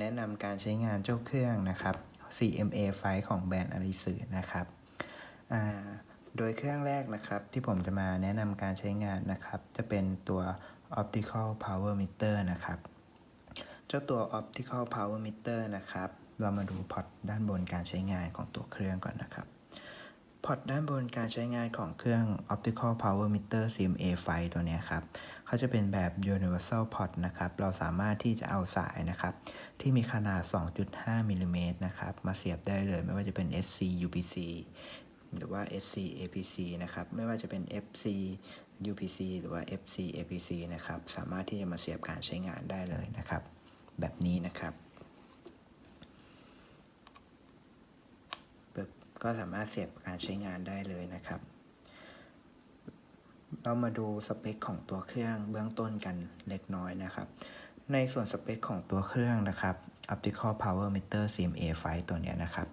แนะนำการใช้งานเจ้าเครื่องนะครับ CMA ไฟของแบรนด์อาริสึนะครับโดยเครื่องแรกนะครับที่ผมจะมาแนะนำการใช้งานนะครับ จะเป็นตัว Optical Power Meter นะครับ เจ้าตัว Optical Power Meter นะครับ เรามาดูพอร์ตด้านบนการใช้งานของตัวเครื่องก่อนนะครับ พอร์ตด้านบนการใช้งานของเครื่อง Optical Power Meter CMA ไฟตัวนี้ครับ เขาจะเป็นแบบ Universal pot นะครับ เราสามารถที่จะเอาสายนะครับ ที่มีขนาด 2.5มิลลิเมตรนะครับ มาเสียบได้เลยไม่ว่าจะเป็น SC UPC หรือว่า SC APC นะครับ ไม่ว่าจะเป็น FC UPC หรือว่า FC APC นะครับ สามารถที่จะมาเสียบการใช้งานได้เลยนะครับ แบบนี้นะครับก็สามารถเสียบการใช้งานได้เลยนะครับ เรามาดูสเปคของตัวเครื่องเบื้องต้นกันเล็กน้อยนะครับ ในส่วนสเปคของตัวเครื่องนะครับ Optical Power Meter CMA ไฟตัวนี้นะครับ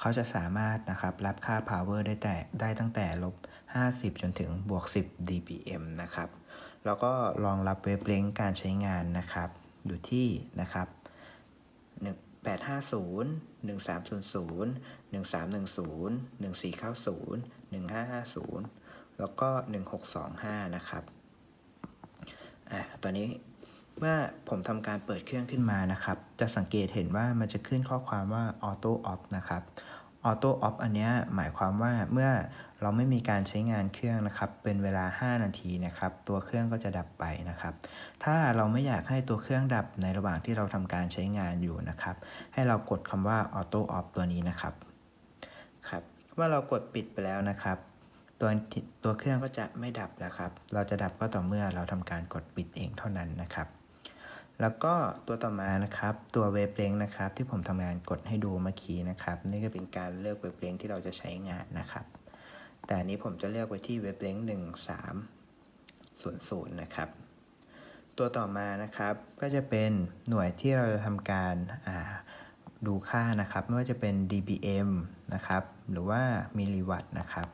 เขาจะสามารถนะครับรับค่า power ได้แต่ได้ตั้งแต่ลบ 50 จนถึงบวก 10 dBm นะครับ แล้วก็รองรับเวฟเลนการใช้งานนะครับ อยู่ที่นะครับ850 1300 1310 1490 1550 แล้วก็ 1625 นะครับอ่าตอนนี้เมื่อผมทำการเปิดเครื่องขึ้นมานะครับ จะสังเกตเห็นว่ามันจะขึ้นข้อความว่า Auto Off นะครับ Auto Off อันนี้หมายความว่าเมื่อเราไม่มีการใช้งานเครื่องนะครับ เป็นเวลา 5 นาทีนะครับ ตัวเครื่องก็จะดับไปนะครับ ถ้าเราไม่อยากให้ตัวเครื่องดับในระหว่างที่เราทำการใช้งานอยู่นะครับ ให้เรากดคำว่า Auto Off ตัวนี้นะครับ ครับ เมื่อเรากดปิดไปแล้วนะครับ ตัวตัวเครื่องก็จะไม่ดับแล้วครับ เราจะดับก็ต่อเมื่อเราทำการกดปิดเองเท่านั้นนะครับ แล้วก็ตัวต่อมานะครับ ตัวเวฟเลงนะครับ ที่ผมทำงานกดให้ดูเมื่อกี้นะครับ นี่ก็เป็นการเลือกเวฟเลงที่เราจะใช้งานนะครับ แต่อันนี้ผมจะเลือกไว้ที่เวฟเลงหนึ่งสามศูนย์ศูนย์นะครับ ตัวต่อมานะครับก็จะเป็นหน่วยที่เราจะทำการดูค่านะครับ ไม่ว่าจะเป็น dBm นะครับ หรือว่ามิลลิวัตต์นะครับ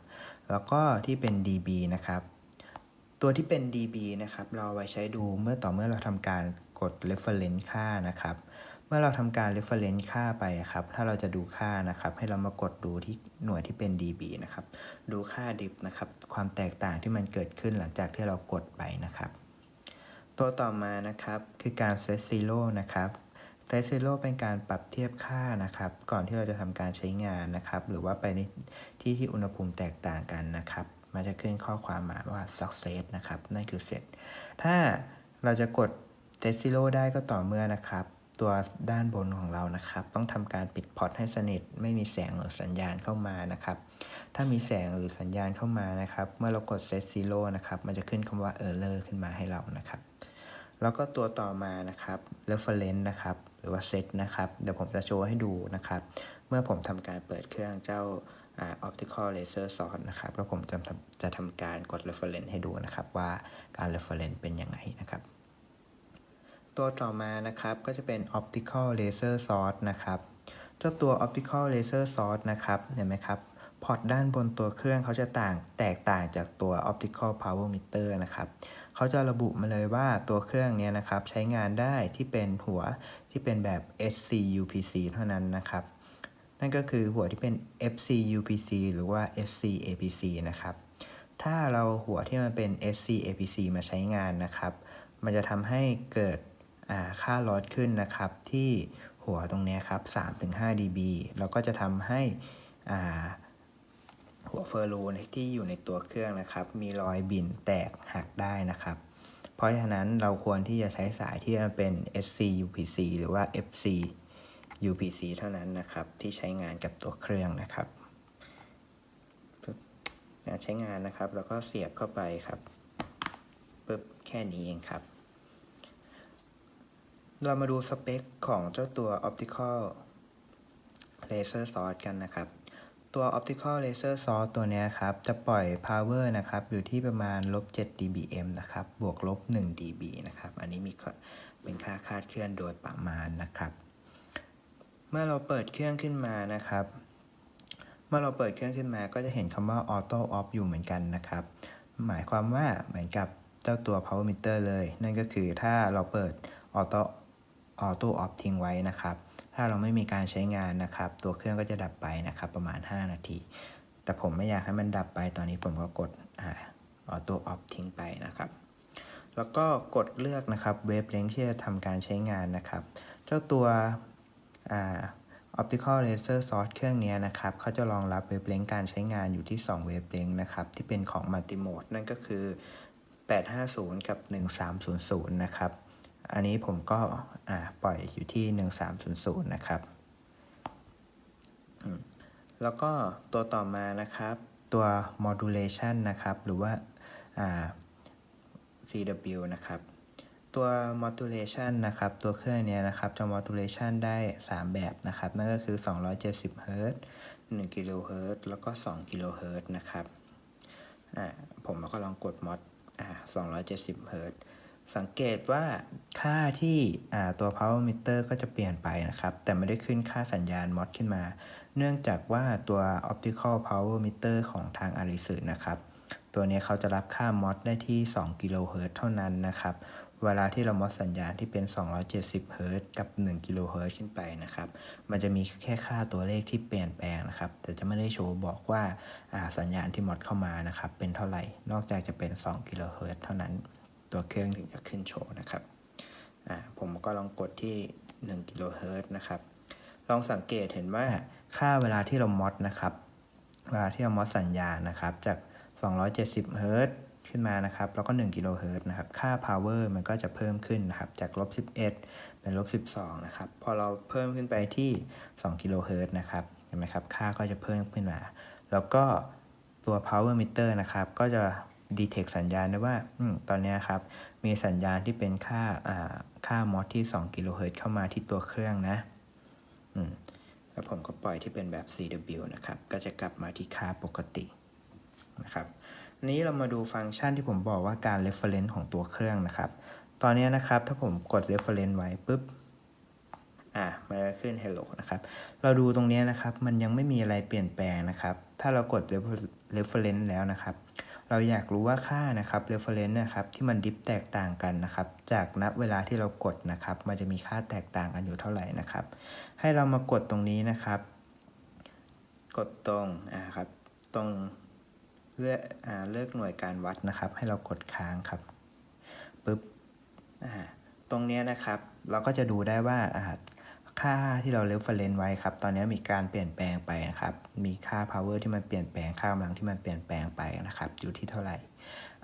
แล้วก็ที่เป็น dB นะครับ ตัวที่เป็น dB นะครับ เราไว้ใช้ดูเมื่อต่อเมื่อเราทำการกด reference ค่านะครับ เมื่อเราทำการ reference ค่าไปครับ ถ้าเราจะดูค่านะครับ ให้เรามากดดูที่หน่วยที่เป็น dB นะครับ ดูค่า dip นะครับ ความแตกต่างที่มันเกิดขึ้นหลังจากที่เรากดไปนะครับ ตัวต่อมานะครับคือการ set zero นะครับ set zero เป็นการปรับเทียบค่านะครับ ก่อนที่เราจะทำการใช้งานนะครับ หรือว่าไปในที่ที่อุณหภูมิแตกต่างกันนะครับ มันจะขึ้นข้อความมาว่า success นะครับ นั่นคือเสร็จ ถ้าเราจะกด set zero ได้ก็ต่อเมื่อนะครับ ตัวด้านบนของเรานะครับ ต้องทำการปิดพอร์ตให้สนิท ไม่มีแสงหรือสัญญาณเข้ามานะครับ ถ้ามีแสงหรือสัญญาณเข้ามานะครับ เมื่อเรากด set zero นะครับ มันจะขึ้นคำว่า error ขึ้นมาให้เรานะครับ แล้วก็ตัวต่อมานะครับ reference นะครับ หรือว่า set นะครับ เดี๋ยวผมจะโชว์ให้ดูนะครับ เมื่อผมทำการเปิดเครื่องเจ้า optical laser source นะครับ แล้วผมจะจะทำการกด reference ให้ดูนะครับ ว่าการ reference เป็นยังไงนะครับ ตัวต่อมานะครับก็จะเป็น optical laser source นะครับเจ้าตัว optical laser source นะครับ เห็นไหมครับพอร์ตด้านบนตัวเครื่องเขาจะต่างแตกต่างจากตัว optical power meter นะครับ เขาจะระบุมาเลยว่าตัวเครื่องนี้นะครับใช้งานได้ที่เป็นหัวที่เป็นแบบ SC UPC เท่านั้นนะครับ นั่นก็คือหัวที่เป็น FC UPC หรือว่า SC APC นะครับ ถ้าเราหัวที่มันเป็น SC APC มาใช้งานนะครับ มันจะทำให้เกิดค่าลอสขึ้นนะครับ ที่หัวตรงนี้ครับ 3-5 dB แล้วก็จะทำให้ หัวเฟอร์รูที่อยู่ในตัวเครื่องนะครับ มีรอยบิ่นแตกหักได้นะครับ เพราะฉะนั้นเราควรที่จะใช้สายที่มันเป็น SC UPC หรือว่า FC UPC เท่านั้นนะครับ ที่ใช้งานกับตัวเครื่องนะครับการใช้งานนะครับ แล้วก็เสียบเข้าไปครับปึ๊บแค่นี้เองครับ เรามาดูสเปคของเจ้าตัว Optical Laser Source กันนะครับ ตัว Optical Laser Source ตัวนี้ครับ จะปล่อย power นะครับ อยู่ที่ประมาณลบ7 dBm นะครับ บวกลบ1 dB นะครับ อันนี้มีเป็นค่าคาดเคลื่อนโดยประมาณนะครับ เมื่อเราเปิดเครื่องขึ้นมานะครับ เมื่อเราเปิดเครื่องขึ้นมาก็จะเห็นคำว่า Auto Off อยู่เหมือนกันนะครับ หมายความว่าเหมือนกับเจ้าตัว power meter เลย นั่นก็คือถ้าเราเปิด auto auto off ทิ้งไว้นะครับ ถ้าเราไม่มีการใช้งานนะครับ ตัวเครื่องก็จะดับไปนะครับ ประมาณ 5 นาที แต่ผมไม่อยากให้มันดับไปตอนนี้ผมก็กดอ่า auto off ทิ้งไปนะครับ แล้วก็กดเลือกนะครับเวฟเลงที่จะทำการใช้งานนะครับ เจ้าตัวอ่า optical laser source เครื่องนี้นะครับเขาจะรองรับเวฟเลงการใช้งานอยู่ที่ 2 เวฟเลงนะครับ ที่เป็นของ multi mode นั่นก็คือ 850 กับ 1300 นะครับ อันนี้ผมก็ปล่อยอยู่ที่ 1300 นะครับ แล้วก็ตัวต่อมานะครับ ตัว modulation นะครับ หรือว่าา CW นะครับ ตัว modulation นะครับ ตัวเครื่องเนี้ยนะครับ จะ modulation ได้ 3 แบบนะครับ นั่นก็คือ 270 Hz 1 kHz แล้วก็2 kHz นะครับ ผมก็ลองกด mod อ่า270 Hz สังเกตว่า ค่าที่ตัว power meter ก็จะเปลี่ยนไปนะครับ แต่ไม่ได้ขึ้นค่าสัญญาณ mod ขึ้นมา เนื่องจากว่าตัว optical power meter ของทาง a r i s u นะครับ ตัวนี้เขาจะรับค่ามอดได้ที่ 2 กิโลเฮิรตซ์เท่านั้นนะครับ เวลาที่เรามอดสัญญาณที่เป็น 270เฮิรตซ์กับ 1 กิโลเฮิรตซ์ขึ้นไปนะครับ มันจะมีแค่ค่าตัวเลขที่เปลี่ยนแปลงนะครับ แต่จะไม่ได้โชว์บอกว่าอ่าสัญญาณที่มอดเข้ามานะครับ เป็นเท่าไหร่ นอกจากจะเป็น 2 กิโลเฮิรตซ์เท่านั้น ตัวเครื่องถึงจะขึ้นโชว์นะครับ อ่าผมก็ลองกดที่1กิโลเฮิรตซ์นะครับ ลองสังเกตเห็นว่าค่าเวลาที่เรามอดนะครับ เวลาที่เรามอดสัญญาณนะครับ จาก 270เฮิรตซ์ขึ้นมานะครับ แล้วก็ 1กิโลเฮิรตซ์นะครับ ค่า power มันก็จะเพิ่มขึ้นนะครับ จากลบ11 เป็นลบ12 นะครับ พอเราเพิ่มขึ้นไปที่ 2กิโลเฮิรตซ์นะครับ เห็นไหมครับ ค่าก็จะเพิ่มขึ้นมา แล้วก็ตัว power meter นะครับ ก็จะ detect สัญญาณได้ว่าอตอนนี้ครับ มีสัญญาณที่เป็นค่าค่ามอดที่2กิโลเฮิรตซ์เข้ามาที่ตัวเครื่องนะแล้วผมก็ปล่อยที่เป็นแบบ CW นะครับ ก็จะกลับมาที่ค่าปกตินะครับนนี้เรามาดูฟังก์ชันที่ผมบอกว่าการ reference ของตัวเครื่องนะครับ ตอนนี้นะครับถ้าผมกด reference ไว้ปุ๊บอะมันจะขึ้น hello นะครับ เราดูตรงนี้นะครับ มันยังไม่มีอะไรเปลี่ยนแปลงนะครับ ถ้าเรากด reference แล้วนะครับ เราอยากรู้ว่าค่านะครับ reference นะครับที่มันดิฟแตกต่างกันนะครับ จากนับเวลาที่เรากดนะครับ มันจะมีค่าแตกต่างกันอยู่เท่าไหร่นะครับ ให้เรามากดตรงนี้นะครับ กดตรงอ่าครับตรงเลือกอ่าเลือกหน่วยการวัดนะครับ ให้เรากดค้างครับปึ๊บอ่าตรงนี้นะครับ เราก็จะดูได้ว่าอ่า ค่าที่เราเรฟเฟรนซ์ไว้ครับ ตอนนี้มีการเปลี่ยนแปลงไปนะครับ มีค่า power ที่มันเปลี่ยนแปลง ค่ากำลังที่มันเปลี่ยนแปลงไปนะครับ อยู่ที่เท่าไหร่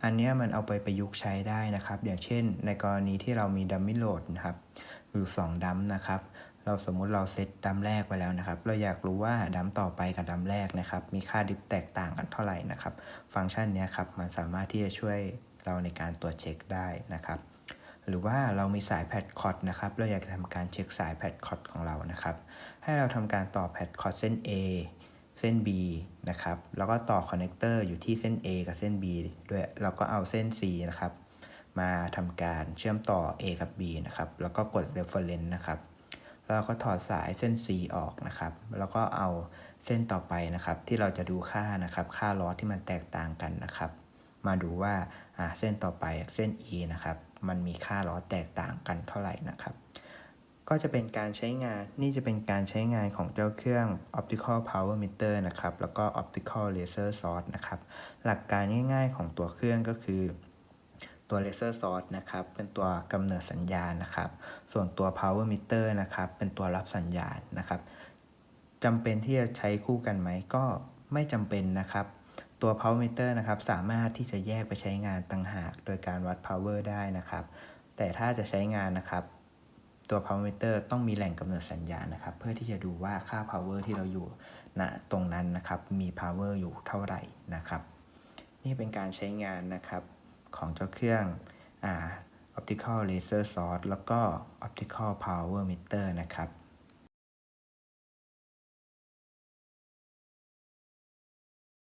อันนี้มันเอาไปประยุกต์ใช้ได้นะครับ อย่างเช่น ในกรณีที่เรามีดัมมิโหลดนะครับ อยู่ 2 ดัมนะครับ เราสมมุติเราเซตดัมแรกไปแล้วนะครับ เราอยากรู้ว่าดัมต่อไปกับดัมแรกนะครับ มีค่าดิฟแตกต่างกันเท่าไหร่นะครับ ฟังก์ชันนี้ครับ มันสามารถที่จะช่วยเราในการตรวจเช็คได้นะครับ หรือว่าเรามีสายแพดคอร์ดนะครับ เราอยากจะทำการเช็คสายแพดคอร์ดของเรานะครับ ให้เราทำการต่อแพดคอร์ดเส้น A เส้น B นะครับ แล้วก็ต่อคอนเนคเตอร์อยู่ที่เส้น A กับเส้น B ด้วยแล้วก็เอาเส้น C นะครับ มาทำการเชื่อมต่อ A กับ B นะครับ แล้วก็กด reference นะครับแล้วก็ถอดสายเส้น C ออกนะครับ แล้วก็เอาเส้นต่อไปนะครับ ที่เราจะดูค่านะครับ ค่าลอสที่มันแตกต่างกันนะครับ มาดูว่าเส้นต่อไปเส้น E นะครับ มันมีค่าลอแตกต่างกันเท่าไหร่นะครับ ก็จะเป็นการใช้งานนี่จะเป็นการใช้งานของเจ้าเครื่อง optical power meter นะครับ แล้วก็ optical laser source นะครับ หลักการง่ายๆของตัวเครื่องก็คือตัว laser source นะครับ เป็นตัวกำเนิดสัญญาณนะครับ ส่วนตัว power meter นะครับ เป็นตัวรับสัญญาณนะครับจำเป็นที่จะใช้คู่กันไหมก็ไม่จำเป็นนะครับ ตัว power meter นะครับ สามารถที่จะแยกไปใช้งานต่างหาก โดยการวัด power ได้นะครับ แต่ถ้าจะใช้งานนะครับ ตัว power meter ต้องมีแหล่งกำเนิดสัญญาณนะครับ เพื่อที่จะดูว่าค่า power ที่เราอยู่ณตรงนั้นนะครับ มี power อยู่เท่าไหร่นะครับ นี่เป็นการใช้งานนะครับของเจ้าเครื่องอ่า optical laser source แล้วก็ optical power meter นะครับ